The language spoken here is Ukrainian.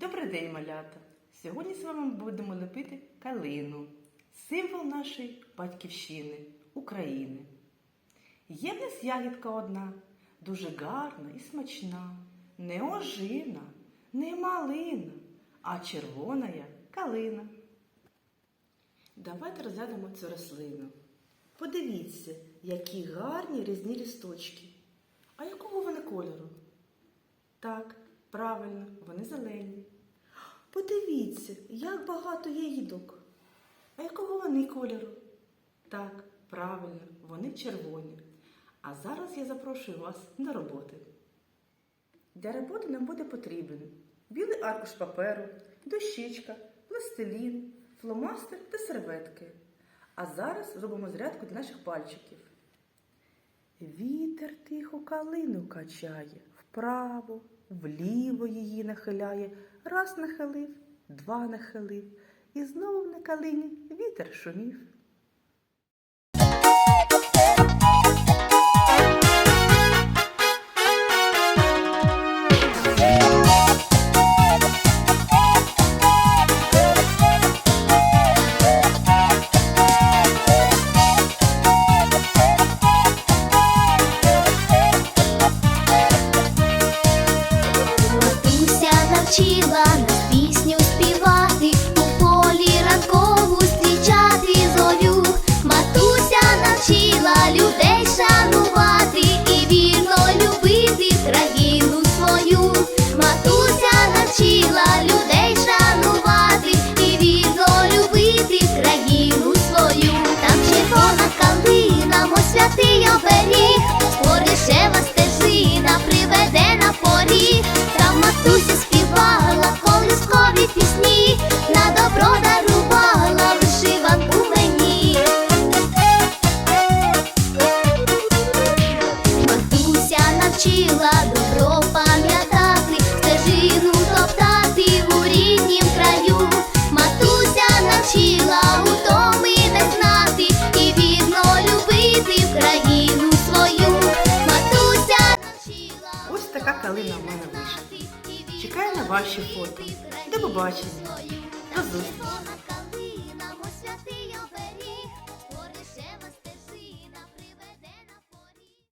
Добрий день, малята! Сьогодні з вами будемо лепити калину, символ нашої батьківщини, України. Є в нас ягідка одна, дуже гарна і смачна, не ожина, не малина, а червона калина. Давайте розглянемо цю рослину. Подивіться, які гарні різні лісточки. А якого вони кольору? Так, правильно, вони зелені. Подивіться, як багато ягідок. А якого вони кольору? Так, правильно, вони червоні. А зараз я запрошую вас до роботи. Для роботи нам буде потрібен білий аркуш паперу, дощечка, пластилін, фломастер та серветки. А зараз зробимо зарядку для наших пальчиків. Вітер тихо калину качає, вправо, вліво її нахиляє, раз нахилив, два нахилив, і знову на калині вітер шумів. Матуся навчила добро пам'ятати, стежину топтати у ріднім краю. Матуся навчила утоми не знати і вірно любити країну свою. Матуся навчила Ось така калина в мене вийшла. Чекаю на ваші фото. До побачення. До зустрічі.